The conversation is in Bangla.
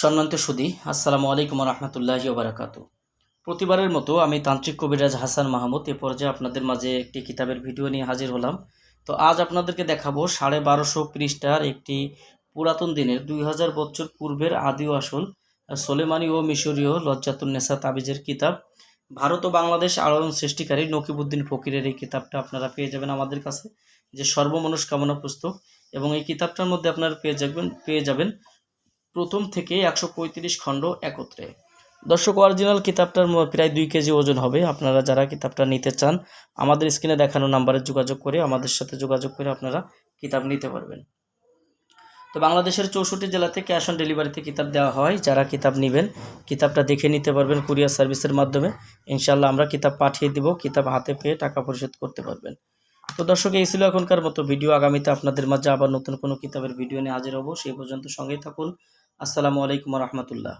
সম্মানিত সুদী, আসসালামু আলাইকুম রহমতুল্লাহি বারাকাত প্রতিবারের মতো আমি তান্ত্রিক কবিরাজ হাসান মাহমুদ, এ পর্যায়ে আপনাদের মাঝে একটি কিতাবের ভিডিও নিয়ে হাজির হলাম। তো আজ আপনাদেরকে দেখাবো সাড়ে বারোশো পৃষ্ঠার একটি পুরাতন দিনের দুই হাজার বছর পূর্বের আদি ও আসল, সোলেমানি ও মিশরীয় লজ্জাতুন্নেসা তাবিজের কিতাব। ভারত ও বাংলাদেশ আলোড়ন সৃষ্টিকারী নকিবুদ্দিন ফকিরের এই কিতাবটা আপনারা পেয়ে যাবেন আমাদের কাছে, যে সর্বমনস্কামনা পুস্তক। এবং এই কিতাবটার মধ্যে আপনারা পেয়ে যাবেন পেয়ে যাবেন প্রথম থেকে একশো পঁয়ত্রিশ খণ্ড একত্রে। দর্শক অরিজিনাল কিতাবটার প্রায় দুই কেজি ওজন হবে। আপনারা যারা কিতাবটা নিতে চান, আমাদের স্ক্রিনে দেখানো নাম্বারে যোগাযোগ করে, আমাদের সাথে যোগাযোগ করে আপনারা কিতাব নিতে পারবেন। তো বাংলাদেশের চৌষট্টি জেলাতে ক্যাশ অন ডেলিভারিতে কিতাব দেওয়া হয়। যারা কিতাব নেবেন, কিতাবটা দেখে নিতে পারবেন কুরিয়ার সার্ভিসের মাধ্যমে। ইনশাল্লাহ আমরা কিতাব পাঠিয়ে দিব, কিতাব হাতে পেয়ে টাকা পরিশোধ করতে পারবেন। তো দর্শক, এই ছিল এখনকার মতো ভিডিও। আগামীতে আপনাদের মাঝে আবার নতুন কোনো কিতাবের ভিডিও নিয়ে হাজির হব। সেই পর্যন্ত সঙ্গেই থাকুন। আসসালামু আলাইকুম রহমতুল্লাহ।